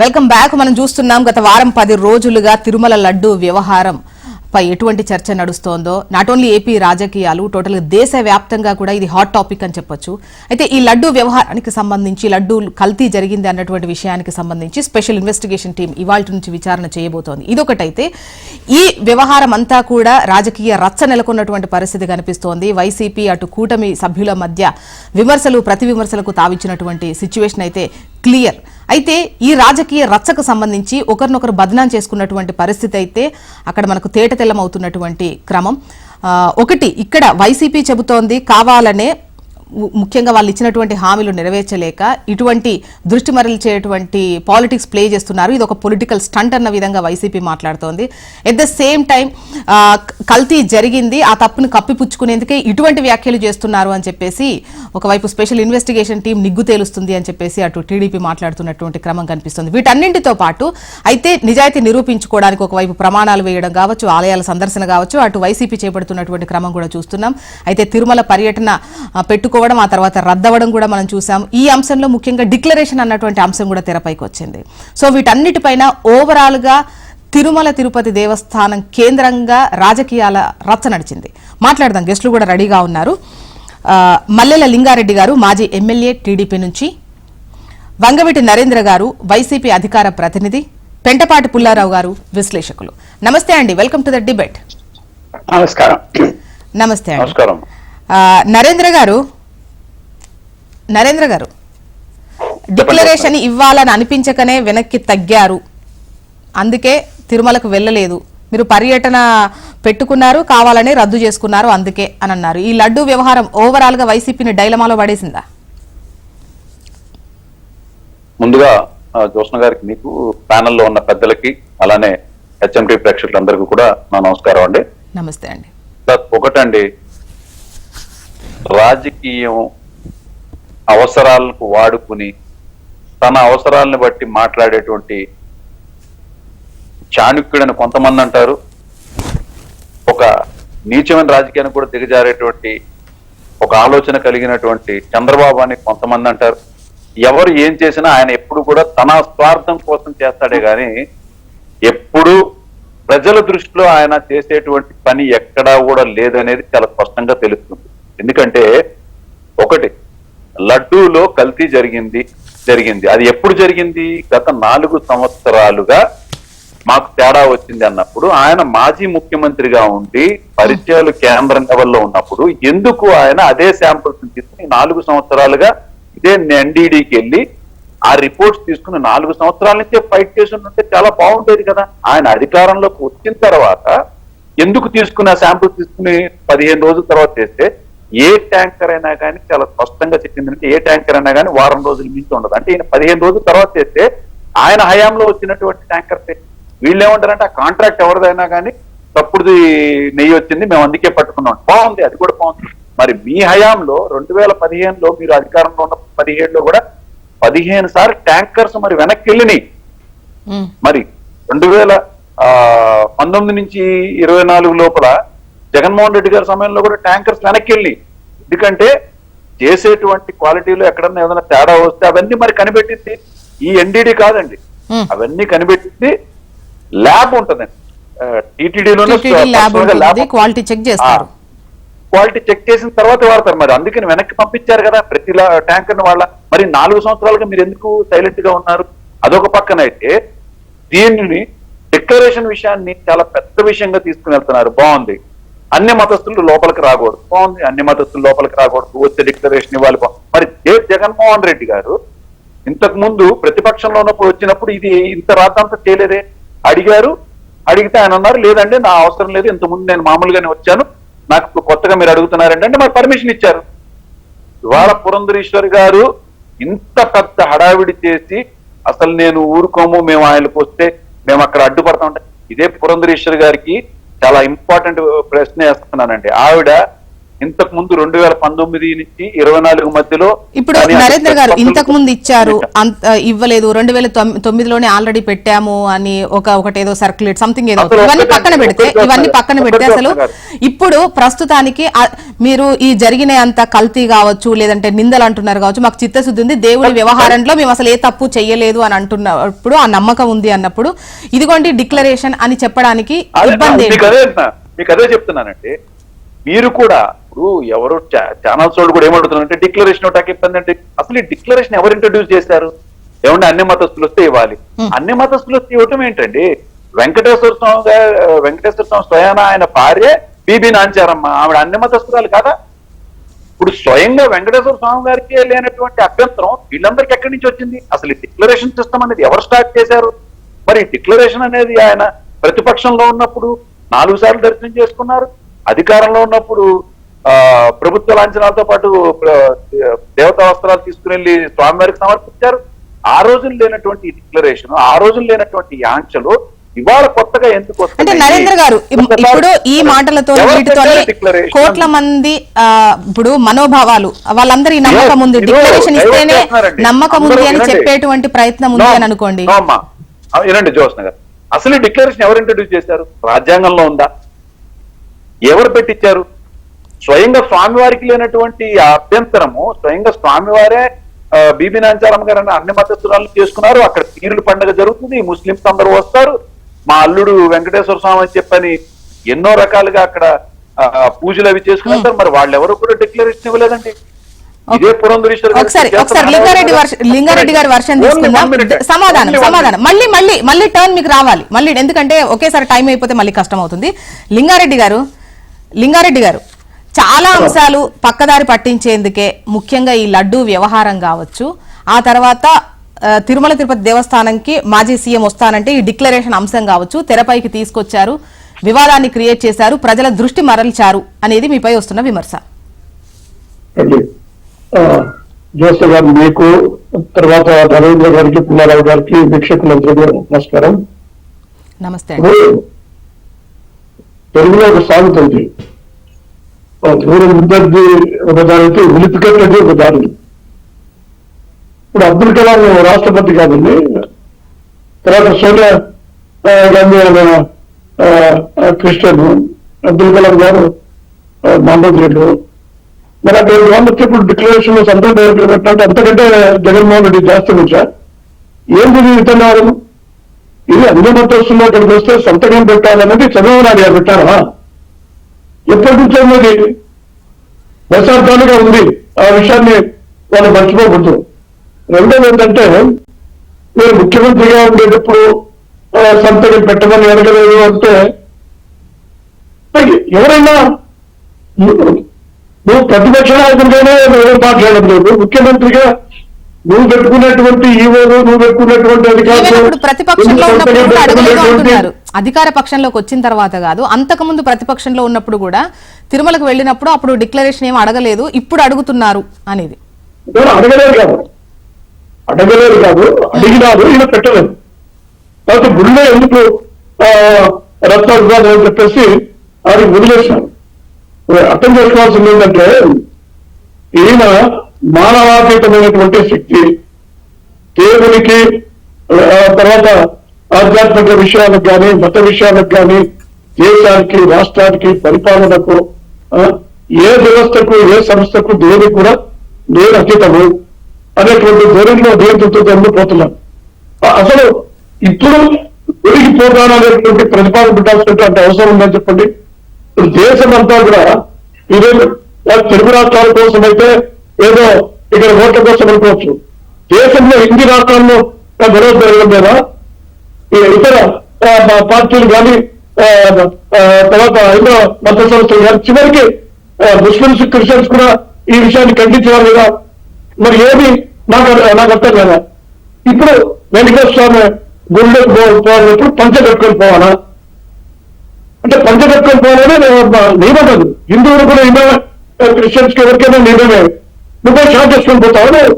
Welcome back మనం చూస్తున్నాం గత వారం పది రోజులుగా తిరుమల లడ్డు వ్యవహారం. పై ఎటువంటి చర్చ నడుస్తోందో నాట్ ఓన్లీ ఏపీ రాజకీయాలు టోటల్ దేశవ్యాప్తంగా కూడా ఇది హాట్ టాపిక్ అని చెప్పొచ్చు. అయితే ఈ లడ్డు వ్యవహారానికి సంబంధించి లడ్డూ కల్తీ జరిగింది అన్నటువంటి విషయానికి సంబంధించి స్పెషల్ ఇన్వెస్టిగేషన్ టీం ఇవాళ నుంచి విచారణ చేయబోతోంది. ఇదొకటైతే ఈ వ్యవహారం అంతా కూడా రాజకీయ రచ్చ నెలకొన్నటువంటి పరిస్థితి కనిపిస్తోంది. వైసీపీ అటు కూటమి సభ్యుల మధ్య విమర్శలు ప్రతి విమర్శలకు తావిచ్చినటువంటి సిచ్యువేషన్ అయితే క్లియర్ అయితే ఈ రాజకీయ రచ్చకు సంబంధించి ఒకరినొకరు బదనాం చేసుకున్నటువంటి పరిస్థితి అయితే అక్కడ మనకు తేట తెల్లమవుతున్నటువంటి క్రమం. ఆ, ఒకటి ఇక్కడ వైసీపీ చెబుతోంది కావాలనే ముఖ్యంగా వాళ్ళు ఇచ్చినటువంటి హామీలు నెరవేర్చలేక ఇటువంటి దృష్టి మరల్చేటువంటి పాలిటిక్స్ ప్లే చేస్తున్నారు. ఇది ఒక పొలిటికల్ స్టంట్ అన్న విధంగా వైసీపీ మాట్లాడుతోంది. ఎట్ ద సేమ్ టైం కల్తీ జరిగింది. ఆ తప్పును కప్పిపుచ్చుకునేందుకే ఇటువంటి వ్యాఖ్యలు చేస్తున్నారు అని చెప్పేసి ఒకవైపు స్పెషల్ ఇన్వెస్టిగేషన్ టీం నిగ్గు తేలుస్తుంది అని చెప్పేసి అటు టీడీపీ మాట్లాడుతున్నటువంటి క్రమం కనిపిస్తుంది. వీటన్నింటితో పాటు అయితే నిజాయితీ నిరూపించుకోవడానికి ఒకవైపు ప్రమాణాలు వేయడం కావచ్చు ఆలయాల సందర్శన కావచ్చు అటు వైసీపీ చేపడుతున్నటువంటి క్రమం కూడా చూస్తున్నాం. అయితే తిరుమల పర్యటన పెట్టుకు పెట్టుకోవడం ఆ తర్వాత రద్దవడం కూడా మనం చూసాం ఈ అంశంలో ముఖ్యంగా డిక్లరేషన్ అన్నటువంటి అంశం కూడా తెరపైకి వచ్చింది. సో వీటన్నిటిపైన ఓవరాల్గా తిరుమల తిరుపతి దేవస్థానం కేంద్రంగా రాజకీయాల రచ్చ నడిచింది. మాట్లాడదాం. గెస్టులు కూడా రెడీగా ఉన్నారు. మల్లెల లింగారెడ్డి గారు మాజీ ఎమ్మెల్యే టీడీపీ నుంచి. వంగవీటి నరేంద్ర గారు వైసీపీ అధికార ప్రతినిధి. పెంటపాటి పుల్లారావు గారు విశ్లేషకులు. నమస్తే అండి. Welcome to the debate. నమస్కారం. నమస్తే అండి. నరేంద్ర గారు నరేంద్ర గారు డిక్లరేషన్ ఇవ్వాలని అనిపించకనే వెనక్కి తగ్గారు. అందుకే తిరుమలకు వెళ్ళలేదు. మీరు పర్యటన పెట్టుకున్నారు కావాలని రద్దు చేసుకున్నారు అందుకే అని అన్నారు. ఈ లడ్డు వ్యవహారం ఓవరాల్గా వైసీపీని డైలమాలో పడేసిందా? ముందుగా జ్యోత్స్న గారికి మీకు ప్యానెల్లో ఉన్న పెద్దలకి అలానే హెచ్ఎంటీ ప్రేక్షకులందరికీ కూడా నా నమస్కారం అండి. నమస్తే అండి. ఒకటండి రాజకీయం అవసరాలకు వాడుకుని తన అవసరాలను బట్టి మాట్లాడేటువంటి చాణుక్యుడని కొంతమంది అంటారు. ఒక నీచమైన రాజకీయాన్ని కూడా దిగజారేటువంటి ఒక ఆలోచన కలిగినటువంటి చంద్రబాబు అని కొంతమంది అంటారు. ఎవరు ఏం చేసినా ఆయన ఎప్పుడు కూడా తన స్వార్థం కోసం చేస్తాడే గాని ఎప్పుడు ప్రజల దృష్టిలో ఆయన చేసేటువంటి పని ఎక్కడా కూడా లేదనేది చాలా స్పష్టంగా తెలుస్తుంది. ఎందుకంటే ఒకటి లడ్డూలో కల్తీ జరిగింది జరిగింది. అది ఎప్పుడు జరిగింది? గత నాలుగు సంవత్సరాలుగా మాకు తేడా వచ్చింది అన్నప్పుడు ఆయన మాజీ ముఖ్యమంత్రిగా ఉండి పరిచయాలు కేంద్రం లెవెల్లో ఉన్నప్పుడు ఎందుకు ఆయన అదే శాంపుల్స్ తీసుకుని నాలుగు సంవత్సరాలుగా ఇదే ఎన్డీడీకి వెళ్ళి ఆ రిపోర్ట్స్ తీసుకుని నాలుగు సంవత్సరాల నుంచే ఫైట్ చేసి ఉంటే చాలా బాగుండేది కదా. ఆయన అధికారంలోకి వచ్చిన తర్వాత ఎందుకు తీసుకున్న శాంపుల్ తీసుకుని పదిహేను రోజుల తర్వాత చేస్తే ఏ ట్యాంకర్ అయినా కానీ చాలా స్పష్టంగా చెప్పింది అంటే ఏ ట్యాంకర్ అయినా కానీ వారం రోజులు మించి ఉండదు. అంటే ఈయన పదిహేను రోజుల తర్వాత చేస్తే ఆయన హయాంలో వచ్చినటువంటి ట్యాంకర్స్ వీళ్ళు ఏమంటారంటే ఆ కాంట్రాక్ట్ ఎవరిదైనా కానీ తప్పుడుది నెయ్యి వచ్చింది మేము అందుకే పట్టుకున్నాం. బాగుంది అది కూడా బాగుంది. మరి మీ హయాంలో రెండు వేల పదిహేనులో మీరు అధికారంలో ఉన్న పదిహేడులో కూడా పదిహేను సార్లు ట్యాంకర్స్ మరి వెనక్కి వెళ్ళినాయి. మరి రెండు వేల ఆ, పంతొమ్మిది నుంచి ఇరవై నాలుగు లోపల జగన్మోహన్ రెడ్డి గారి సమయంలో కూడా ట్యాంకర్స్ వెనక్కి వెళ్ళి ఎందుకంటే చేసేటువంటి క్వాలిటీలో ఎక్కడన్నా ఏదైనా తేడా వస్తే అవన్నీ మరి కనిపెట్టింది ఈ ఎన్డీడీ కాదండి. అవన్నీ కనిపెట్టింది ల్యాబ్ ఉంటుందండి. టీటీడీలోనే క్వాలిటీ చెక్ చేస్తారు. క్వాలిటీ చెక్ చేసిన తర్వాత వాడతారు మరి. అందుకని వెనక్కి పంపించారు కదా ప్రతి ట్యాంకర్ వాళ్ళ. మరి నాలుగు సంవత్సరాలుగా మీరు ఎందుకు సైలెంట్గా ఉన్నారు? అదొక పక్కన అయితే దీనిని డిక్లరేషన్ విషయాన్ని చాలా పెద్ద విషయంగా తీసుకుని వెళ్తున్నారు. బాగుంది. అన్ని మతస్థులు లోపలికి రాకూడదు. బాగుంది. అన్ని మతస్థులు లోపలికి రాకూడదు. వచ్చే డిక్లరేషన్ ఇవ్వాలి. మరి ఏ జగన్మోహన్ రెడ్డి గారు ఇంతకు ముందు ప్రతిపక్షంలో ఉన్నప్పుడు వచ్చినప్పుడు ఇది ఇంత రాద్దంతా చేయలేదే. అడిగారు. అడిగితే ఆయన అన్నారు లేదండి నా అవసరం లేదు. ఇంతకుముందు నేను మామూలుగానే వచ్చాను. నాకు ఇప్పుడు కొత్తగా మీరు అడుగుతున్నారంటే అంటే మరి పర్మిషన్ ఇచ్చారు. ఇవాళ పురంధరేశ్వరి గారు ఇంత పెద్ద హడావిడి చేసి అసలు నేను ఊరుకోము మేము ఆయనకు వస్తే మేము అక్కడ అడ్డుపడతా ఉంటాం ఇదే పురంధరేశ్వరి గారికి చాలా ఇంపార్టెంట్ ప్రశ్న వేస్తున్నానండి. ఆవిడ ఇంతకు ముందు రెండు వేల పంతొమ్మిది నుంచి ఇరవై నాలుగు మధ్యలో ఇప్పుడు నరేంద్ర గారు ఇంతకు ముందు ఇచ్చారు ఇవ్వలేదు రెండు వేల తొమ్మిదిలోనే ఆల్రెడీ పెట్టాము అని ఒక ఒకటి ఏదో సర్క్యులేట్ సంథింగ్ ఏదో ఇవన్నీ పక్కన పెడితే ఇవన్నీ పక్కన పెడితే అసలు. ఇప్పుడు ప్రస్తుతానికి మీరు ఈ జరిగిన అంత కల్తీ కావచ్చు లేదంటే నిందలు అంటున్నారు కావచ్చు మాకు చిత్తశుద్ధి ఉంది దేవుడి వ్యవహారంలో మేము అసలు ఏ తప్పు చెయ్యలేదు అని అంటున్నప్పుడు ఆ నమ్మకం ఉంది అన్నప్పుడు ఇదిగోండి డిక్లరేషన్ అని చెప్పడానికి ఇబ్బంది. మీకు అదే చెప్తున్నానండి మీరు కూడా ఇప్పుడు ఎవరు ఛానల్స్ వాళ్ళు కూడా ఏమడుతున్నారంటే డిక్లరేషన్ ఒకటి ఇబ్బంది అంటే అసలు ఈ డిక్లరేషన్ ఎవరు ఇంట్రడ్యూస్ చేశారు? ఏమంటే అన్ని మతస్థులు వస్తే ఇవ్వాలి. అన్ని మతస్థులు వస్తే ఇవ్వటం ఏంటండి? వెంకటేశ్వర స్వామి గారు వెంకటేశ్వర స్వామి స్వయాన ఆయన భార్య బీబీ నాంచారమ్మ ఆవిడ అన్ని మతస్థురాలు కదా? ఇప్పుడు స్వయంగా వెంకటేశ్వర స్వామి గారికి లేనటువంటి అభ్యంతరం వీళ్ళందరికీ ఎక్కడి నుంచి వచ్చింది? అసలు ఈ డిక్లరేషన్ సిస్టమ్ అనేది ఎవరు స్టార్ట్ చేశారు? మరి డిక్లరేషన్ అనేది ఆయన ప్రతిపక్షంలో ఉన్నప్పుడు నాలుగు సార్లు దర్శనం చేసుకున్నారు. అధికారంలో ఉన్నప్పుడు ఆ ప్రభుత్వ లాంఛనాలతో పాటు దేవతా వస్త్రాలు తీసుకుని వెళ్ళి స్వామివారికి సమర్పించారు ఆ రోజులు లేనటువంటి డిక్లరేషన్ ఆ రోజులు లేనటువంటి ఆంక్షలు ఇవాళ కొత్తగా ఎందుకు అంటే? నరేంద్ర గారు ఇప్పుడు ఈ మాటలతో? కోట్ల మంది ఆ, ఇప్పుడు మనోభావాలు వాళ్ళందరి నమ్మకం ఉంది డిక్లరేషన్ ఇస్తేనే. నమ్మకం ఉంది అని. చెప్పేటువంటి ప్రయత్నం ఉంది అని అనుకోండి వినండి జోస్న గారు అసలు డిక్లరేషన్ ఎవరు ఇంట్రడ్యూస్ చేశారు రాజ్యాంగంలో ఉందా ఎవరు పెట్టించారు స్వయంగా స్వామివారికి లేనటువంటి అభ్యంతరము స్వయంగా స్వామివారే బీబీ నాంచారమ్మ గారు అన్న అన్ని మతస్థురాలు చేసుకున్నారు. అక్కడ పీరుల పండుగ జరుగుతుంది. ముస్లింస్ అందరూ వస్తారు. మా అల్లుడు వెంకటేశ్వర స్వామి అని చెప్పని ఎన్నో రకాలుగా అక్కడ పూజలు అవి చేసుకున్నారు మరి వాళ్ళు ఎవరు కూడా డిక్లరేషన్ ఇవ్వలేదండి. ఇదే పురంధరేశ్వరి ఒకసారి లింగారెడ్డి గారి వర్షం తీసుకుందాం. సమాధానం సమాధానం. మళ్ళీ మళ్ళీ మళ్ళీ టర్న్ మీకు రావాలి. మళ్ళీ ఎందుకంటే ఒకేసారి టైం అయిపోతే మళ్ళీ కష్టం అవుతుంది లింగారెడ్డి గారు లింగారెడ్డి గారు చాలా అంశాలు పక్కదారి పట్టించేందుకే ముఖ్యంగా ఈ లడ్డూ వ్యవహారం కావచ్చు. ఆ తర్వాత తిరుమల తిరుపతి దేవస్థానంకి మాజీ సీఎం వస్తానంటే ఈ డిక్లరేషన్ అంశం కావచ్చు. తెరపైకి తీసుకొచ్చారు వివాదాన్ని క్రియేట్ చేశారు ప్రజల దృష్టి మరల్చారు అనేది మీపై వస్తున్న విమర్శ. జోసెఫ్ గారు మీకు తర్వాత నరేంద్ర గారికి పుల్లారావు గారికి వీక్షకులందరికీ నమస్కారం. నమస్తే తెలుగులో ఒక సాగు తల్లి దూరం ముద్దది ఒక దానికి ఉలిపికట్టది ఒక దారి ఇప్పుడు అబ్దుల్ కలాం రాష్ట్రపతి కాదండి. తర్వాత సోనియా గాంధీ క్రిస్టియన్ అబ్దుల్ కలాం గారు ఆ, మహమ్మద్ మరి అక్కడ వాళ్ళు ఇప్పుడు డిక్లరేషన్లో సంతోషం పెట్టాలంటే అంతకంటే జగన్మోహన్ రెడ్డి జాస్తి వచ్చా? ఏంటి ఇది ఇది అన్ని మతస్థుల్లో ఇక్కడికి వస్తే సంతకం పెట్టాలన్నది చంద్రబాబు గారు పెట్టారా? ఎప్పటి నుంచో ఉన్నది? దశాబ్దాలుగా ఉంది. ఆ విషయాన్ని వాళ్ళు మర్చిపోకూడదు. రెండోది ఏంటంటే మీరు ముఖ్యమంత్రిగా ఉండేటప్పుడు సంతకం పెట్టమని అడగలేదు అంటే ఎవరైనా నువ్వు ప్రతిపక్ష నాయకుడిగానే ఎవరు మాట్లాడలేదు. ముఖ్యమంత్రిగా నువ్వు పెట్టుకున్నటువంటి ఈవోలు నువ్వు పెట్టుకున్నటువంటి అధికారులు అధికార పక్షంలోకి వచ్చిన తర్వాత కాదు అంతకు ముందు ప్రతిపక్షంలో ఉన్నప్పుడు కూడా తిరుమలకు వెళ్ళినప్పుడు అప్పుడు డిక్లరేషన్ ఏం అడగలేదు ఇప్పుడు అడుగుతున్నారు అనేది. అడగలేదు కాదు. అడగలేదు కాదు అడిగినారు ఈయన పెట్టలేదు. కాబట్టి గుడిలో ఎందుకు రత్నాలు చెప్పేసి అది వదిలేసినారు అర్థం చేసుకోవాల్సింది ఏంటంటే ఈయన మానవాతీతమైనటువంటి శక్తి. దేవునికి తర్వాత ఆధ్యాత్మిక విషయాలకు కానీ మత విషయాలకు కానీ దేశానికి రాష్ట్రానికి పరిపాలనకు ఆ, ఏ వ్యవస్థకు ఏ సంస్థకు దేనికి కూడా నేను అతీతము అనేటువంటి ధోరణిలో నియంత్రితులు పోతున్నాను అసలు ఇప్పుడు పెరిగిపోతాను అనేటువంటి ప్రతిపాదన పెట్టాల్సినటువంటి అవసరం ఉందని చెప్పండి. ఇప్పుడు దేశం అంతా కూడా ఇదే తెలుగు రాష్ట్రాల కోసం అయితే ఏదో ఇక్కడ ఓట్ల కోసం అనుకోవచ్చు. దేశంలో హిందీ రాష్ట్రాల్లో గొడవ జరగడం లేదా? ఈ ఇతర పార్టీలు కానీ ఆ, తర్వాత ఎన్నో మత సంస్థలు కానీ చివరికి ముస్లిమ్స్ క్రిస్టియన్స్ కూడా ఈ విషయాన్ని ఖండించారు కదా? మరి ఏది? నాకు నాకు అర్థం కదా? ఇప్పుడు వెంకటేశ్వర స్వామి గుండె పోవాలన్నప్పుడు పంచ కట్టుకొని పోవాలా? అంటే పంచ కట్టుకొని పోవాలని నియమం కాదు. హిందువులు కూడా హిందూ క్రిస్టియన్స్కి ఎవరికైనా నియమమే. నువ్వు షార్ట్ చేసుకొని పోతావా నువ్వు?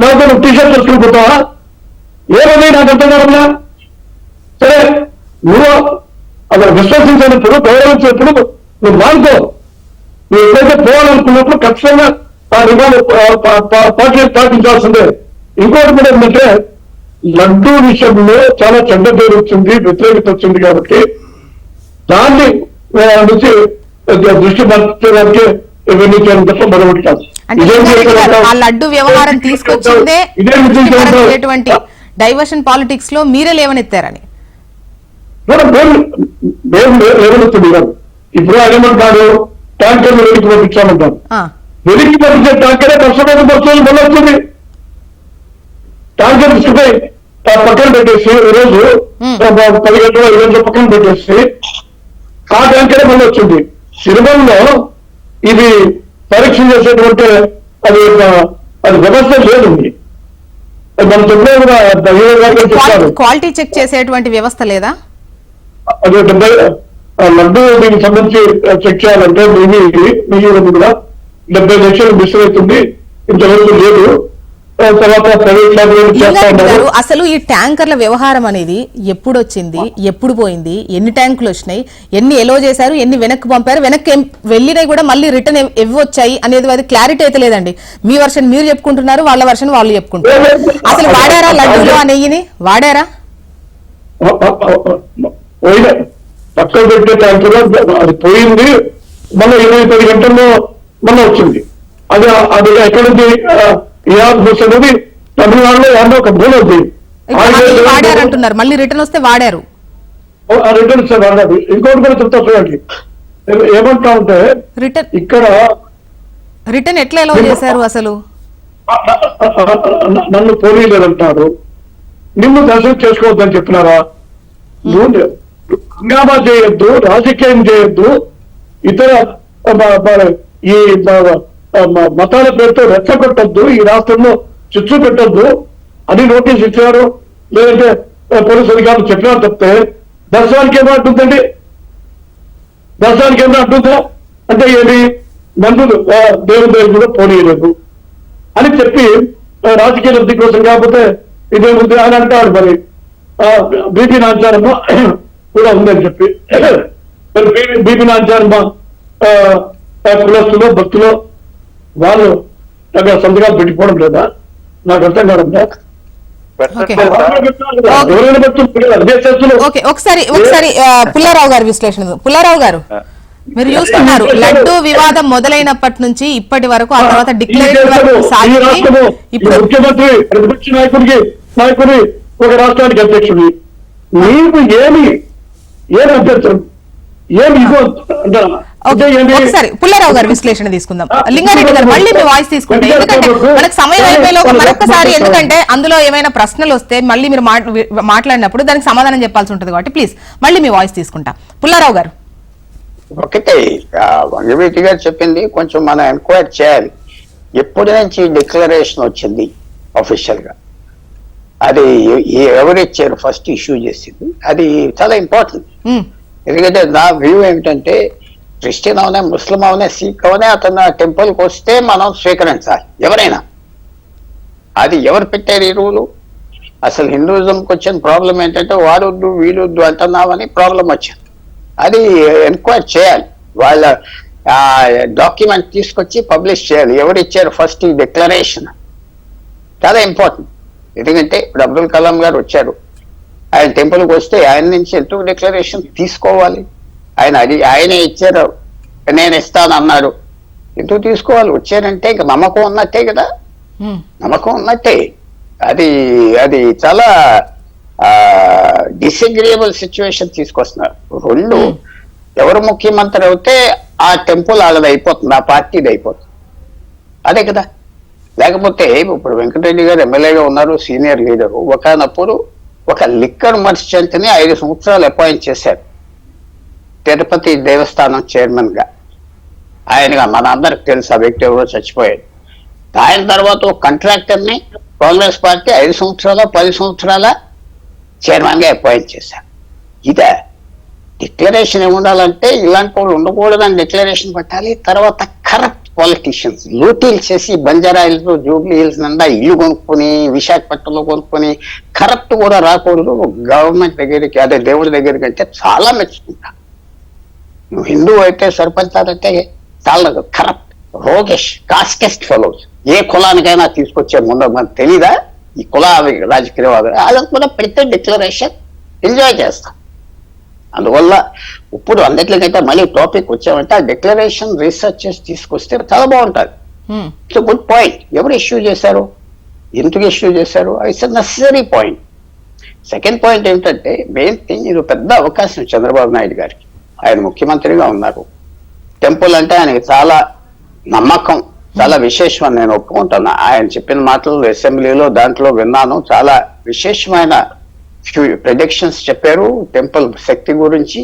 నాకు నువ్వు టీ షర్ట్ చేసుకొని పోతావా? ఏమని నాకు అర్థం కావట్లా? సరే నువ్వు అక్కడ విశ్వసించినప్పుడు గౌరవించినప్పుడు నువ్వు మానుకో నువ్వు ఎప్పుడైతే పోవాలనుకున్నప్పుడు ఖచ్చితంగా ఆ నిబంధన పార్టీ పాటించాల్సిందే. ఇంకోటి కూడా ఏంటంటే లడ్డూ విషయంలో చాలా చెడ్డ పేరు వచ్చింది వ్యతిరేకత వచ్చింది కాబట్టి దాన్ని నుంచి దృష్టి పరచడానికి ఇవన్నీ చేయడం తప్ప మరొకటి కాదు. అంటే ఇదేం లింగారెడ్డి గారు, చేశారంటే- ఆ లడ్డు వ్యవహారం తీసుకొచ్చిందే డైవర్షన్ పాలిటిక్స్లో మీరే లేవనెత్తారని. లేవనెత్తుంది కాదు. ఇప్పుడు ఏమంటాడు ట్యాంకర్ వెనక్కి పంపించామంటారు వెనక్కి పంపించే ట్యాంకరే ట్యాంకర్ తీసుకుపోయి పక్కన పెట్టేసి ఈ రోజు పది గంటల గంటల పక్కన పెట్టేసి ఆ ట్యాంకరే మళ్ళీ వచ్చింది. సిరిమల్లో ఇది పరీక్ష చేసేటువంటి అది ఒక- అది వ్యవస్థ లేదు క్వాలిటీ చెక్ చేసేటువంటి వ్యవస్థ లేదా? అదే లడ్డు దీనికి సంబంధించి చెక్ చేయాలంటే మీది మీది కూడా డెబ్బై లక్షలు మిస్ అవుతుంది. ఇంతవరకు లేదు. అసలు ఈ ట్యాంకర్ల వ్యవహారం అనేది ఎప్పుడు వచ్చింది ఎప్పుడు పోయింది ఎన్ని ట్యాంకులు వచ్చినాయి ఎన్ని ఎలో చేశారు ఎన్ని వెనక్కి పంపారు వెనక్కి వెళ్ళినాయి కూడా మళ్ళీ రిటర్న్ ఎవి వచ్చాయి అనేది అది క్లారిటీ అయితే లేదండి. మీ వర్షన్ మీరు చెప్పుకుంటున్నారు వాళ్ళ వర్షన్ వాళ్ళు చెప్పుకుంటున్నారు. అసలు వాడారా లడ్డూలో ఆ నెయ్యిని? వాడారా? పోయిన. పక్కన పెట్టే ట్యాంకర్ అది పోయింది మళ్ళీ ఇరవై పది గంటల్లో మళ్ళీ వచ్చింది. అది అది ఎక్కడ అనేది తమిళనాడులో ఏమన్నా ఒక భూమి ఉంది. వాడారంటున్నారు. మళ్ళీ రిటర్న్ వస్తే వాడారు. ఆ రిటర్న్ ఇస్తారు అన్నది ఇంకోటి కూడా చెప్తా చూడండి. ఏమంటా ఉంటే రిటర్న్ ఇక్కడ రిటర్న్ ఎట్లా ఎలో చేశారు అసలు? నన్ను పోనీలేదంటారు నిన్ను దర్శనం చేసుకోవద్దని చెప్పినారా? నువ్వు హంగామా చేయొద్దు రాజకీయం చేయొద్దు ఇతర ఈ మతాల పేరుతో రెచ్చగొట్టద్దు ఈ రాష్ట్రంలో చిచ్చు పెట్టొద్దు అని నోటీస్ ఇచ్చారు. లేదంటే పోలీసు అధికారులు చెప్పినారు తప్పితే దర్శనానికి ఏమో అడ్డుందండి దర్శనానికి ఏమో అడ్డుందా అంటే ఏమి నన్ను దేవుని దగ్గర కూడా పోనీయలేదు అని చెప్పి రాజకీయ లబ్ధి కోసం కాకపోతే ఇదేముంది అని అంటాడు మరి. బీపీ నాంచారమ్మ కూడా ఉందని చెప్పి. మరి బీపీ- నాంచారమ్మ ఆ, కులస్తులో భక్తులో వాళ్ళు అక్కడ సంతకాలు పెట్టిపోవడం లేదా? నాకు అర్థం కావడం ఒకసారి ఒకసారి పుల్లారావు గారి విశ్లేషణ పుల్లారావు గారు మీరు చూస్తున్నారు లడ్డు వివాదం మొదలైనప్పటి నుంచి ఇప్పటి వరకు ఆ తర్వాత ఈ ఇప్పుడు ముఖ్యమంత్రి ప్రతిపక్ష నాయకుడికి నాయకుడి ఒక రాష్ట్రానికి అధ్యక్షుడి. నీకు ఏమి ఏమి అభ్యర్థం ఒకసారి పుల్లారావు గారి విశ్లేషణ తీసుకుందాం. లింగారెడ్డి గారు మళ్ళీ మీ వాయిస్ తీసుకుంటే ఎందుకంటే మనకు సమయం అయిపోయేలోపు మరొకసారి ఎందుకంటే అందులో ఏమైనా ప్రశ్నలు వస్తే మళ్ళీ మీరు మాట్- మాట్లాడినప్పుడు దానికి సమాధానం చెప్పాల్సి ఉంటుంది కాబట్టి ప్లీజ్ మళ్ళీ మీ వాయిస్ తీసుకుంటా. పుల్లారావు గారు. ఒకటే వంగవీటి గారు చెప్పింది కొంచెం మనం ఎంక్వైర్ చేయాలి. ఎప్పటి నుంచి డిక్లరేషన్ వచ్చింది అఫీషియల్గా అది ఎ- ఎవరు ఇచ్చారు ఫస్ట్ ఇష్యూ చేసింది? అది చాలా ఇంపార్టెంట్. ఎందుకంటే నా వ్యూ ఏమిటంటే క్రిస్టియన్ అవునే ముస్లిం అవునే సిక్ అవునే అతను టెంపుల్కి వస్తే మనం స్వీకరించాలి. ఎవరైనా. అది ఎవరు పెట్టారు ఈ రూలు? అసలు హిందూయిజంకి వచ్చిన ప్రాబ్లం ఏంటంటే వాడొద్దు వీడొద్దు అంటున్నామని ప్రాబ్లం వచ్చింది. అది ఎంక్వైర్ చేయాలి. వాళ్ళ డాక్యుమెంట్ తీసుకొచ్చి పబ్లిష్ చేయాలి. ఎవరు ఇచ్చారు ఫస్ట్ ఈ డిక్లరేషన్ చాలా ఇంపార్టెంట్ ఎందుకంటే ఇప్పుడు అబ్దుల్ కలాం గారు వచ్చారు. ఆయన టెంపుల్కి వస్తే ఆయన నుంచి ఎందుకు డిక్లరేషన్ తీసుకోవాలి? ఆయన అది ఆయనే ఇచ్చారు. నేను ఇస్తాను అన్నారు ఎందుకు తీసుకోవాలి? వచ్చారంటే ఇక నమ్మకం ఉన్నట్టే కదా. నమ్మకం ఉన్నట్టే. అది అది చాలా డిసగ్రియబుల్ సిచ్యువేషన్ తీసుకొస్తున్నారు. రెండు ఎవరు ముఖ్యమంత్రి అవుతే ఆ టెంపుల్ వాళ్ళది అయిపోతుంది ఆ పార్టీది అయిపోతుంది. అదే కదా. లేకపోతే ఇప్పుడు వెంకటరెడ్డి గారు ఎమ్మెల్యేగా ఉన్నారు సీనియర్ లీడర్ ఒకనప్పుడు ఒక లిక్కర్ మర్చెంట్ని ఐదు సంవత్సరాలు అపాయింట్ చేశారు. తిరుపతి దేవస్థానం చైర్మన్గా ఆయనగా మన తెలుసు ఆ వ్యక్తి ఎవరో చచ్చిపోయాడు. ఆయన తర్వాత ఒక కాంట్రాక్టర్ని కాంగ్రెస్ పార్టీ ఐదు సంవత్సరాల పది సంవత్సరాల చైర్మన్గా అపాయింట్ చేశారు. ఇదే డిక్లరేషన్ ఏముండాలంటే ఇలాంటి వాళ్ళు ఉండకూడదని డిక్లరేషన్ పెట్టాలి తర్వాత పాలిటీషియన్స్ లూటీలు చేసి బంజారా హిల్స్ జూబ్లీ హిల్స్ నిండా ఇల్లు కొనుక్కొని విశాఖపట్నంలో కొనుక్కొని కరప్ట్ కూడా రాకూడదు గవర్నమెంట్ దగ్గరికి అదే దేవుడి దగ్గరికి అంటే చాలా మెచ్చుకుంటా. నువ్వు హిందూ అయితే సర్పంచ్ అంటే చాలా కరప్ట్ రోగేష్ కాస్టెస్ట్ ఫెలోస్. ఏ కులానికైనా తీసుకొచ్చే ముందు మనకు తెలీదా? ఈ కుల రాజకీయ వాళ్ళకి కూడా ప్రతి డిక్లరేషన్ ఎంజాయ్ చేస్తాం. అందువల్ల ఇప్పుడు అన్నిటికంటే మళ్ళీ టాపిక్ వచ్చామంటే ఆ డిక్లరేషన్ రీసెర్చ్ చేసి తీసుకొస్తే చాలా బాగుంటుంది. ఇట్స్ గుడ్ పాయింట్ ఎవరు ఇష్యూ చేశారు? ఎందుకు ఇష్యూ చేశారు? It's necessary point second point ఏంటంటే మెయిన్ థింగ్ ఇది పెద్ద అవకాశం చంద్రబాబు నాయుడు గారికి. ఆయన ముఖ్యమంత్రిగా ఉన్నారు. టెంపుల్ అంటే ఆయనకి చాలా నమ్మకం చాలా విశేషం అని నేను ఒప్పుకుంటున్నా. ఆయన చెప్పిన మాటలు అసెంబ్లీలో దాంట్లో విన్నాను. చాలా విశేషమైన ప్రిడిక్షన్స్ చెప్పారు టెంపుల్ శక్తి గురించి.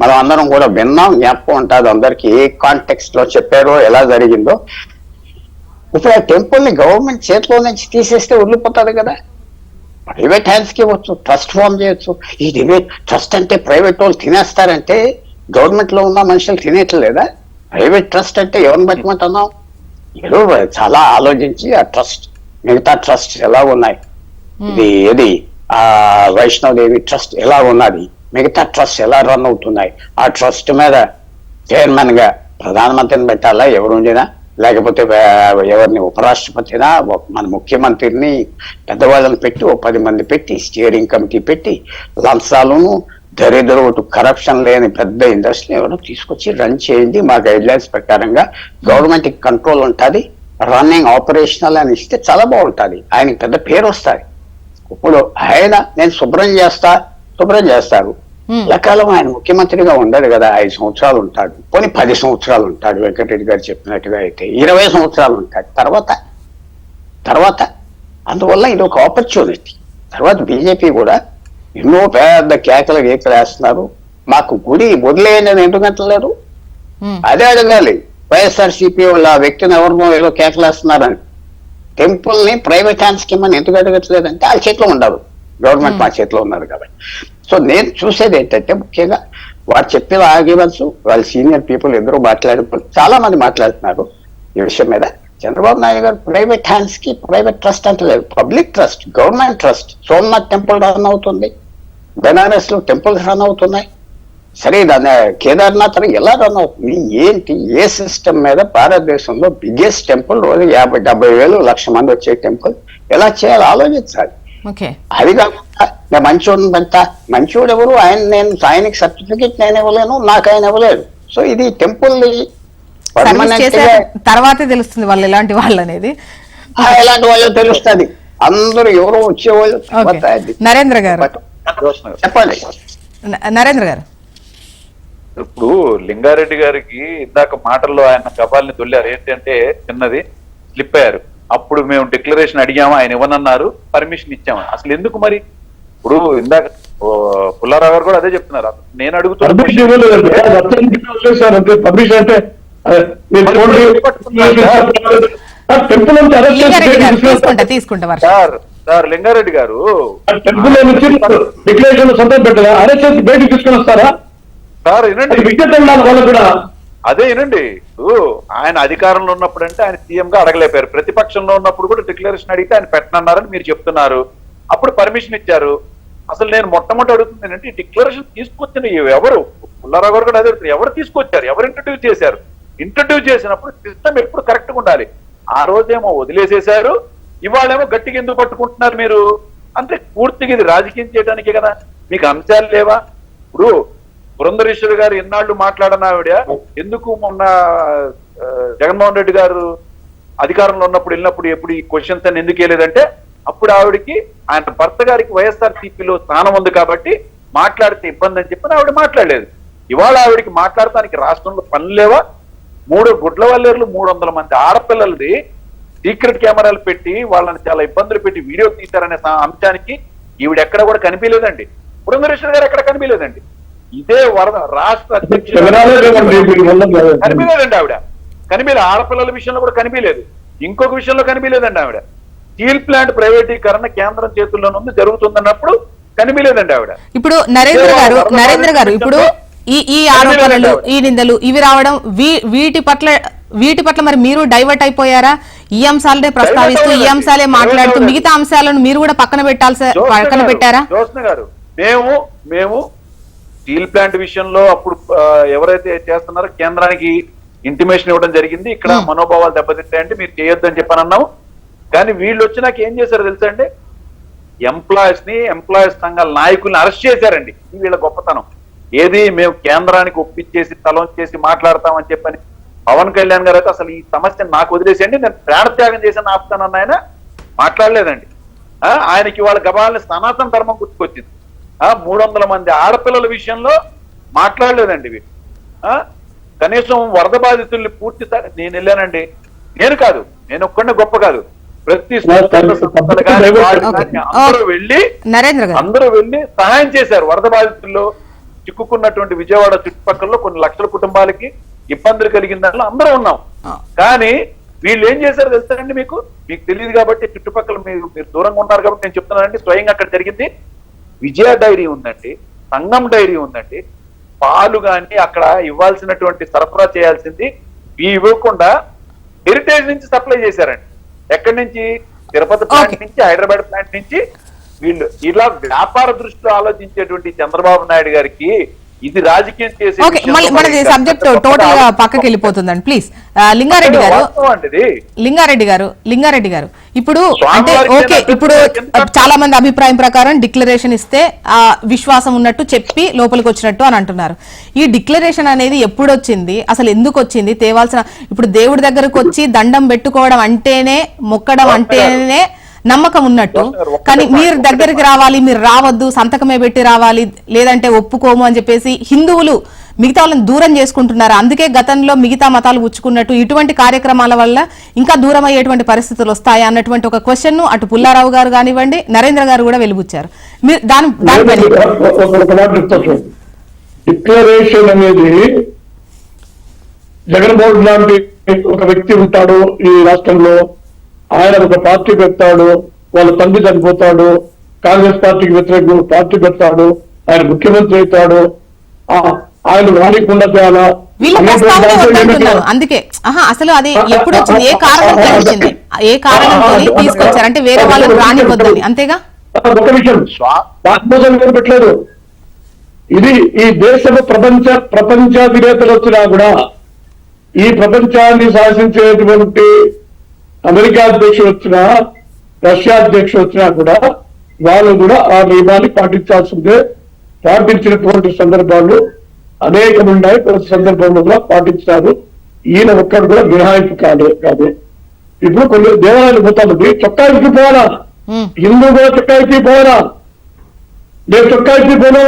మనం అందరం కూడా విన్నాం జ్ఞాపకం ఉంటుంది. అందరికి ఏ కాంటెక్స్ట్లో చెప్పారో ఎలా జరిగిందో. ఇప్పుడు ఆ టెంపుల్ని గవర్నమెంట్ చేతిలో నుంచి తీసేస్తే వదిలిపోతుంది కదా. ప్రైవేట్ హ్యాండ్స్కి ఇవ్వచ్చు ట్రస్ట్ ఫామ్ చేయొచ్చు. ఈ డిబేట్ ట్రస్ట్ అంటే ప్రైవేట్ వాళ్ళు తినేస్తారంటే గవర్నమెంట్లో ఉన్న మనుషులు తినేయట్లేదా? ప్రైవేట్ ట్రస్ట్ అంటే ఎవరిని పెట్టమంటున్నాం ఏదో చాలా ఆలోచించి ఆ ట్రస్ట్ మిగతా ట్రస్ట్ ఎలా ఉన్నాయి? ఇది ఏది? ఆ వైష్ణవదేవి ట్రస్ట్ ఎలా ఉన్నది? మిగతా ట్రస్ట్ ఎలా రన్ అవుతున్నాయి? ఆ ట్రస్ట్ మీద చైర్మన్గా ప్రధానమంత్రిని పెట్టాలా? ఎవరు ఉండినా? లేకపోతే ఎవరిని ఉపరాష్ట్రపతినా? మన ముఖ్యమంత్రిని పెద్దవాళ్ళని పెట్టి ఓ పది మంది పెట్టి స్టీరింగ్ కమిటీ పెట్టి లంచాలను దరిద్రపు కరప్షన్ లేని పెద్ద ఇండస్ట్రీ ఎవరు తీసుకొచ్చి రన్ చేయండి. మా గైడ్ లైన్స్ ప్రకారంగా గవర్నమెంట్ కంట్రోల్ ఉంటుంది. రన్నింగ్ ఆపరేషనల్ అని ఇస్తే చాలా బాగుంటుంది. ఆయనకి పెద్ద పేరు వస్తుంది. ఇప్పుడు ఆయన నేను శుభ్రం చేస్తా శుభ్రం చేస్తారు. లకాలం ఆయన ముఖ్యమంత్రిగా ఉండడు కదా ఐదు సంవత్సరాలు ఉంటాడు. పోనీ పది సంవత్సరాలు ఉంటాడు వెంకటరెడ్డి గారు చెప్పినట్టుగా అయితే. ఇరవై సంవత్సరాలు ఉంటాడు. తర్వాత తర్వాత అందువల్ల ఇది ఒక ఆపర్చునిటీ తర్వాత బీజేపీ కూడా ఎన్నో పెద్ద కేకలు గీకలు వేస్తున్నారు. మాకు గుడి వదిలేయండి అని ఎందుకు అంటలేరు. అదే అడగాలి. వైఎస్ఆర్ సిపి వాళ్ళ ఆ వ్యక్తిని ఎవరినో ఏదో కేకలేస్తున్నారని టెంపుల్ని ప్రైవేట్ హ్యాండ్స్కి మనం ఎందుకు అడగట్లేదంటే వాళ్ళ చేతిలో ఉండదు గవర్నమెంట్ మా చేతిలో ఉన్నారు కాబట్టి. సో నేను చూసేది ఏంటంటే ముఖ్యంగా వారు చెప్పిన ఆర్గ్యుమెంట్స్ వాళ్ళ సీనియర్ పీపుల్ ఎదురు మాట్లాడుకుని చాలా మంది మాట్లాడుతున్నారు ఈ విషయం మీద. చంద్రబాబు నాయుడు గారు ప్రైవేట్ హ్యాండ్స్కి ప్రైవేట్ ట్రస్ట్ అంటే లేదు. Public trust government trust. Somnath temple run అవుతుంది. బెనారస్లో టెంపుల్స్ రన్ అవుతున్నాయి. సరే దాన్ని కేదార్నాథ్ అని ఎలా రన్ అవుతుంది ఏంటి? ఏ సిస్టమ్ మీద భారతదేశంలో బిగ్గెస్ట్ టెంపుల్ రోజు యాభై డెబ్బై వేలు లక్ష మంది వచ్చే టెంపుల్? ఎలా చేయాలో ఆలోచించాలి. అది కాకుండా నేను మంచోడిని పెడతా. మంచోడు ఎవరు ఆయన నేను ఆయనకి సర్టిఫికెట్ నేను ఇవ్వలేను నాకు ఆయన ఇవ్వలేడు సో ఇది టెంపుల్ తర్వాతే తెలుస్తుంది వాళ్ళు ఎలాంటి వాళ్ళు అనేది ఎలాంటి వాళ్ళు తెలుస్తుంది. అందరూ ఎవరో వచ్చేవాళ్ళు. నరేంద్ర గారు. చెప్పండి. నరేంద్ర గారు. ఇప్పుడు లింగారెడ్డి గారికి ఇందాక మాటల్లో ఆయన కపాల్ని తొల్లారు ఏంటంటే చిన్నది స్లిప్ అయ్యారు. అప్పుడు మేము డిక్లరేషన్ అడిగాము ఆయన ఇవ్వనన్నారు పర్మిషన్ ఇచ్చాము. అసలు ఎందుకు మరి? ఇప్పుడు ఇందాక పుల్లారావు గారు కూడా అదే చెప్తున్నారు. నేను అడుగుతున్నా సార్ సార్ లింగారెడ్డి గారు టెంపుల్ డిక్లరేషన్ సంతకం పెట్టదా అరెస్ట్ చేసి బయటకు తీసుకొని వస్తారా? సార్ అది వినండి కూడా. అదే వినండి. ఆయన అధికారంలో ఉన్నప్పుడు అంటే ఆయన సీఎం గా అడగలేపారు. ప్రతిపక్షంలో ఉన్నప్పుడు కూడా డిక్లరేషన్ అడిగితే ఆయన పెట్టనన్నారని మీరు చెప్తున్నారు. అప్పుడు పర్మిషన్ ఇచ్చారు. అసలు నేను మొట్టమొదటి అడుగుతుంది ఏంటంటే డిక్లరేషన్ తీసుకొచ్చిన ఎవరు? పుల్లారావు గారు కూడా అదే. ఎవరు తీసుకొచ్చారు? ఎవరు ఇంట్రడ్యూస్ చేశారు? ఇంట్రడ్యూస్ చేసినప్పుడు సిస్టమ్ ఎప్పుడు కరెక్ట్గా ఉండాలి. ఆ రోజేమో వదిలేసేశారు. ఇవాళేమో గట్టిగా ఎందుకు పట్టుకుంటున్నారు మీరు? అంటే పూర్తిగా ఇది రాజకీయం చేయడానికే కదా. మీకు అంశాలు లేవా? ఇప్పుడు పురంధరేశ్వరి గారు ఎన్నాళ్ళు మాట్లాడన ఆవిడ? ఎందుకు మొన్న జగన్మోహన్ రెడ్డి గారు అధికారంలో ఉన్నప్పుడు వెళ్ళినప్పుడు ఎప్పుడు ఈ క్వశ్చన్స్ అని ఎందుకు వేయలేదంటే అప్పుడు ఆవిడకి ఆయన భర్త గారికి వైఎస్ఆర్ సిపిలో స్థానం ఉంది కాబట్టి మాట్లాడితే ఇబ్బంది అని చెప్పి ఆవిడ మాట్లాడలేదు. ఇవాళ ఆవిడకి మాట్లాడటానికి రాష్ట్రంలో పనులు లేవా? మూడు గుడ్ల వల్లేరులు మూడు వందల మంది ఆడపిల్లలది. సీక్రెట్ కెమెరాలు పెట్టి వాళ్ళని చాలా ఇబ్బందులు పెట్టి వీడియో తీశారనే అంశానికి ఈవిడ ఎక్కడ కూడా కనిపించలేదండి. పురంధరేశ్వర గారు ఎక్కడ కనిపించలేదండి. ఇదే వరద రాష్ట్ర. కనిపించలేదండి ఆవిడ. కనిపించలేదు ఆడపిల్లల విషయంలో కూడా కనిపించలేదు. ఇంకొక విషయంలో కనిపించలేదండి ఆవిడ. స్టీల్ ప్లాంట్ ప్రైవేటీకరణ కేంద్రం చేతుల్లోనే ఉంది జరుగుతుందన్నప్పుడు కనిపించలేదండి ఆవిడ. ఇప్పుడు నరేంద్ర గారు నరేంద్ర గారు ఇప్పుడు ఈ ఈ ఆరోపణలు ఈ నిందలు ఇవి రావడం వీ- వీటి పట్ల వీటి పట్ల మరి మీరు డైవర్ట్ అయిపోయారా? ఈ అంశాలనే ప్రస్తావిస్తూ ఈ అంశాలే మాట్లాడుతూ మిగతా అంశాలను మీరు కూడా పక్కన పెట్టాల్సి పక్కన పెట్టారా? గారు మేము మేము స్టీల్ ప్లాంట్ విషయంలో అప్పుడు ఎవరైతే చేస్తున్నారో కేంద్రానికి ఇంటిమేషన్ ఇవ్వడం జరిగింది. ఇక్కడ. మనోభావాలు దెబ్బతింటాయంటే మీరు చేయొద్దని చెప్పని అన్నాం. కానీ వీళ్ళు వచ్చినాక ఏం చేశారు తెలుసా అండి? ఎంప్లాయీస్ని ఎంప్లాయీస్ సంఘాల నాయకుల్ని అరెస్ట్ చేశారండి. వీళ్ళ గొప్పతనం. ఏది మేము కేంద్రానికి ఒప్పించేసి తలంచేసి మాట్లాడతామని చెప్పని పవన్ కళ్యాణ్ గారు అయితే అసలు ఈ సమస్యను నాకు వదిలేసేయండి. నేను ప్రాణత్యాగం చేశాను ఆపుతానన్న ఆయన మాట్లాడలేదండి. ఆ, ఆయనకి వాళ్ళ గబాలని సనాతన ధర్మం గుర్తుకొచ్చింది. మూడు వందల మంది ఆడపిల్లల విషయంలో మాట్లాడలేదండి వీళ్ళు ఆ, కనీసం వరద బాధితుల్ని పూర్తి నేను వెళ్ళానండి. నేను కాదు నేను ఒక్కడిని గొప్ప కాదు. ప్రతి అందరూ వెళ్ళి నరేంద్ర గారు. అందరూ వెళ్ళి సహాయం చేశారు. వరద బాధితుల్లో చిక్కుకున్నటువంటి విజయవాడ చుట్టుపక్కల కొన్ని లక్షల కుటుంబాలకి ఇబ్బందులు కలిగిన దాంట్లో అందరూ ఉన్నాం. కానీ వీళ్ళు ఏం చేశారు తెలుస్తారండి మీకు? మీకు తెలియదు కాబట్టి చుట్టుపక్కల మీరు మీరు దూరంగా ఉన్నారు కాబట్టి నేను చెప్తున్నానండి. స్వయంగా అక్కడ జరిగింది. విజయ డైరీ ఉందండి సంగం డైరీ ఉందండి. పాలు గాని అక్కడ ఇవ్వాల్సినటువంటి సరఫరా చేయాల్సింది ఇవి ఇవ్వకుండా హెరిటేజ్ నుంచి సప్లై చేశారండి. ఎక్కడి నుంచి? తిరుపతి ప్లాంట్. నుంచి హైదరాబాద్ ప్లాంట్ నుంచి వీళ్ళు ఇలా వ్యాపార దృష్టిలో ఆలోచించేటువంటి చంద్రబాబు నాయుడు గారికి ఇది రాజకీయం చేసే ఓకే మనది సబ్జెక్ట్ టోటల్గా పక్కకి వెళ్ళిపోతుందండి ప్లీజ్ లింగారెడ్డి గారు. లింగారెడ్డి గారు లింగారెడ్డి గారు. ఇప్పుడు అంటే ఓకే ఇప్పుడు చాలా మంది అభిప్రాయం ప్రకారం డిక్లరేషన్ ఇస్తే ఆ విశ్వాసం ఉన్నట్టు చెప్పి లోపలికి వచ్చినట్టు అని అంటున్నారు. ఈ డిక్లరేషన్ అనేది ఎప్పుడు వచ్చింది అసలు ఎందుకు వచ్చింది? తేవాల్సిన ఇప్పుడు దేవుడి దగ్గరకు వచ్చి దండం పెట్టుకోవడం అంటేనే మొక్కడం అంటేనే నమ్మకం ఉన్నట్టు. కానీ మీరు దగ్గరికి రావాలి మీరు రావద్దు సంతకమే పెట్టి రావాలి లేదంటే ఒప్పుకోము అని చెప్పేసి హిందువులు మిగతా వాళ్ళని దూరం చేసుకుంటున్నారు. అందుకే గతంలో మిగతా మతాలు పుచ్చుకున్నట్టు ఇటువంటి కార్యక్రమాల వల్ల ఇంకా దూరం అయ్యేటువంటి పరిస్థితులు వస్తాయా అన్నటువంటి ఒక క్వశ్చన్ను అటు పుల్లారావు గారు కానివ్వండి నరేంద్ర గారు కూడా వెలిబుచ్చారు. మీరు దాని డిక్లరేషన్ అనేది జగన్మోహన్ లాంటి ఒక వ్యక్తి ఉంటాడు ఈ రాష్ట్రంలో. ఆయన ఒక పార్టీ పెడతాడు వాళ్ళ తండ్రి చనిపోతాడు కాంగ్రెస్ పార్టీకి వ్యతిరేకంగా పార్టీ పెడతాడు ఆయన ముఖ్యమంత్రి అవుతాడు. ఆ- ఆయన రానికుండా చేయాలా? వీళ్ళ? అందుకే. ఆహా అసలు అది ఎప్పుడు వచ్చింది? ఏ వచ్చింది ఏ కారణంతో తీసుకొచ్చారు? అంటే వేరే వాళ్ళని రానివద్దని అంతేగా? ఒక విషయం. దానికోసం పెట్టలేదు? ఇది ఈ దేశపు ప్రపంచ ప్రపంచాధినేతలు వచ్చినా కూడా ఈ ప్రపంచాన్ని శాసించేటువంటి అమెరికా అధ్యక్షుడు వచ్చినా రష్యా అధ్యక్షుడు వచ్చినా కూడా వాళ్ళు కూడా ఆ నియమాన్ని పాటించాల్సిందే. పాటించినటువంటి సందర్భాలు అనేకం ఉన్నాయి ప్రతి సందర్భంలో కూడా పాటించారు ఈయన ఒక్కడు కూడా మినహాయింపు కాదు కాదు. ఇప్పుడు కొన్ని దేవాలయాలు పోతాను. చొక్కా ఇప్పి పోవాలా? ఉమ్. హిందూ కూడా చొక్కా ఇప్పి పోవాలా? నేను చొక్కా ఇప్పి పోను.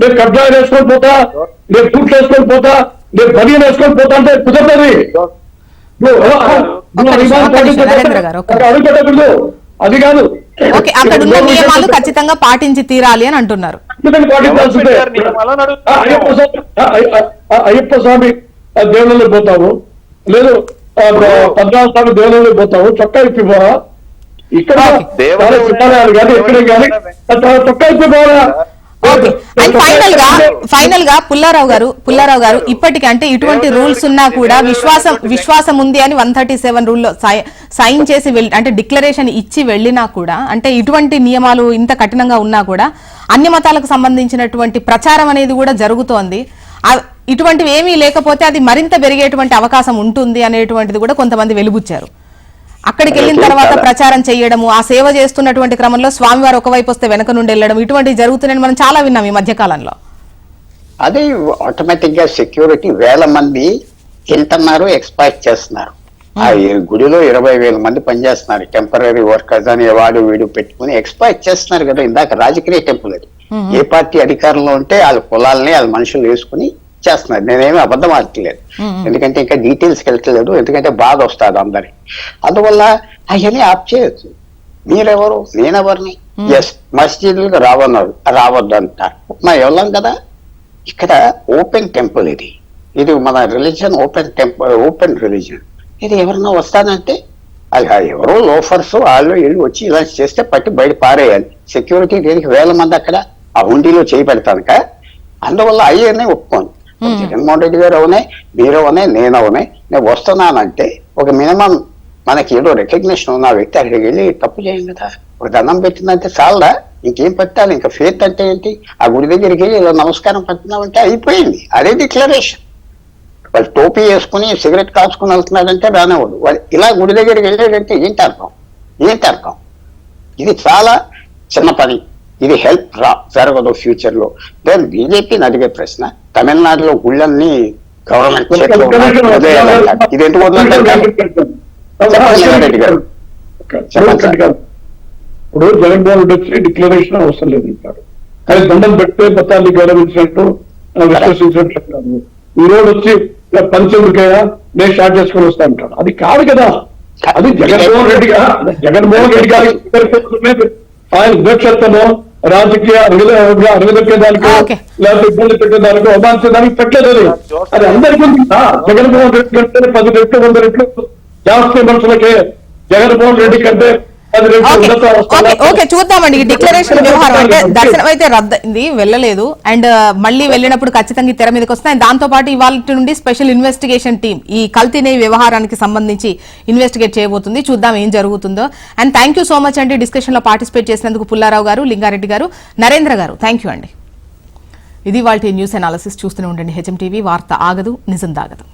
నేను కబ్జాలు వేసుకొని పోతా. నేను బూట్లు వేసుకొని పోతా. నేను బనీలు వేసుకొని పోతా అంటే కుదరదు అది కాదు. ఓకే అక్కడ ఉన్న నియమాలు. ఖచ్చితంగా పాటించి తీరాలి అని అంటున్నారు. అయ్యప్ప స్వామి దేవుళ్ళలో పోతావు. లేదు పద్మనాభ స్వామి దేవుళ్ళలో పోతావు. చొక్కా ఇప్పి పోవా ఇక్కడ శివాలయాలు కానీ ఎక్కడ కానీ చొక్కా ఇప్పి పోవాలా ఓకే అండ్ ఫైనల్గా ఫైనల్గా పుల్లారావు గారు పుల్లారావు గారు ఇప్పటికి అంటే ఇటువంటి రూల్స్ ఉన్నా కూడా విశ్వాసం విశ్వాసం ఉంది అని వన్ థర్టీ సెవెన్ రూల్లో సైన్ చేసి అంటే డిక్లరేషన్ ఇచ్చి వెళ్ళినా కూడా అంటే ఇటువంటి నియమాలు ఇంత కఠినంగా ఉన్నా కూడా అన్య మతాలకు సంబంధించినటువంటి ప్రచారం అనేది కూడా జరుగుతోంది. ఇటువంటివి ఏమీ లేకపోతే అది మరింత పెరిగేటువంటి అవకాశం ఉంటుంది అనేటువంటిది కూడా కొంతమంది వెలుబుచ్చారు. అక్కడికి వెళ్ళిన తర్వాత ప్రచారం చేయడము ఆ సేవ చేస్తున్నటువంటి క్రమంలో స్వామివారు ఒకవైపు వస్తే వెనక నుండి వెళ్ళడం ఇటువంటివి జరుగుతున్నాయని మనం చాలా విన్నాం ఈ మధ్య కాలంలో. అదే ఆటోమేటిక్గా సెక్యూరిటీ వేల మంది తింటున్నారు ఎక్స్పైర్ చేస్తున్నారు. ఆ ఈ గుడిలో ఇరవై వేల మంది పనిచేస్తున్నారు. టెంపరీ వర్కర్స్ అని వాడు వీడు పెట్టుకుని ఎక్స్పైర్ చేస్తున్నారు కదా ఇందాక రాజకీయ టెంపుల్ అది. ఏ పార్టీ అధికారంలో ఉంటే వాళ్ళ కులాలని వాళ్ళ మనుషులు వేసుకుని చేస్తున్నారు. నేనేమి అబద్ధం ఆడట్లేదు. ఎందుకంటే ఇంకా డీటెయిల్స్కి వెళ్ళట్లేదు ఎందుకంటే బాధ వస్తుంది అందరికి. అందువల్ల అవన్నీ ఆప్ చేయొచ్చు మీరెవరు? నేనెవరిని? ఎస్ మస్జిద్లకు రావన్నారు రావద్దు అంటారు మా ఎవరం కదా? ఇక్కడ ఓపెన్ టెంపుల్ ఇది. ఇది మన religion open temple open religion ఇది ఎవరన్నా వస్తానంటే అలా ఎవరో లోఫర్స్ వాళ్ళు వీళ్ళు వచ్చి ఇలా చేస్తే పట్టి బయట పారేయాలి. సెక్యూరిటీ దేనికి వేల మంది అక్కడ ఆ హుండీలో చేయి పెడతానుక అందువల్ల అయ్యేనే ఒప్పుకోను. జగన్మోహన్ రెడ్డి గారు అవునే మీరు అవునే నేను అవునే నేను వస్తున్నానంటే ఒక మినిమం మనకి ఏదో రికగ్నిషన్ ఉన్న వ్యక్తి అక్కడికి వెళ్ళి తప్పు చేయం కదా. ఒక దండం పెట్టిందంటే చాలదా? ఇంకేం పెట్టాలి? ఇంకా ఫేత్ అంటే ఏంటి? ఆ గుడి దగ్గరికి వెళ్ళి ఇలా నమస్కారం పెట్టినామంటే అయిపోయింది. అదే డిక్లరేషన్ వాళ్ళు టోపీ వేసుకుని సిగరెట్ కాల్చుకుని వెళ్తున్నాడంటే రానివాడు వాళ్ళు ఇలా గుడి దగ్గరికి వెళ్ళాడంటే ఏంటి అర్థం? ఏంటి అర్థం? ఇది చాలా చిన్న పని. ఇది హెల్ప్ రా జరగదు ఫ్యూచర్లో నేను బీజేపీని అడిగే ప్రశ్న తమిళనాడులో గుళ్ళన్నీ గవర్నమెంట్. ఇది ఎందుకు రెడ్డి గారు. ఇప్పుడు జగన్మోహన్ రెడ్డి వచ్చి డిక్లరేషన్ అవసరం లేదు అంటారు. కానీ దండం పెడితే మతాన్ని గౌరవించినట్టు ఆ, విశ్వసించినట్లు అంటారు. ఈ రోజు వచ్చి పంచముడికయ్యా నేను స్టార్ట్ చేసుకొని వస్తా అంటాడు అది కాదు కదా. అది జగన్మోహన్ రెడ్డి గారు జగన్మోహన్ రెడ్డి గారి ఆయన వివక్షతను రాజకీయ ఓకే. లేకపోతే ఇబ్బంది పెట్టేదానికి అవమానించేదానికి పెట్టలేదు అది అది అందరికీ. జగన్మోహన్ రెడ్డి కంటే పది రెట్లు వంద రెట్లు జాస్తి మనుషులకే జగన్మోహన్ రెడ్డి కంటే ఓకే. చూద్దామండి. ఈ డిక్లరేషన్ వ్యవహారం అంటే దర్శనం అయితే రద్దయింది వెళ్ళలేదు. అండ్ మళ్ళీ వెళ్ళినప్పుడు ఖచ్చితంగా తెర మీదకి వస్తాయి. And దాంతో పాటు ఇవాళ నుండి స్పెషల్ ఇన్వెస్టిగేషన్ టీం ఈ కల్తీనే వ్యవహారానికి సంబంధించి ఇన్వెస్టిగేట్ చేయబోతుంది. చూద్దాం ఏం జరుగుతుందో. And thank you so much అండి డిస్కషన్లో పార్టిసిపేట్ చేసినందుకు పుల్లారావు గారు లింగారెడ్డి గారు నరేంద్ర గారు. థ్యాంక్ యూ అండి. ఇది వాళ్ళ న్యూస్ అనాలిసిస్ చూస్తూనే ఉండండి. హెచ్ఎం టీవీ వార్త ఆగదు నిజం దాగదు.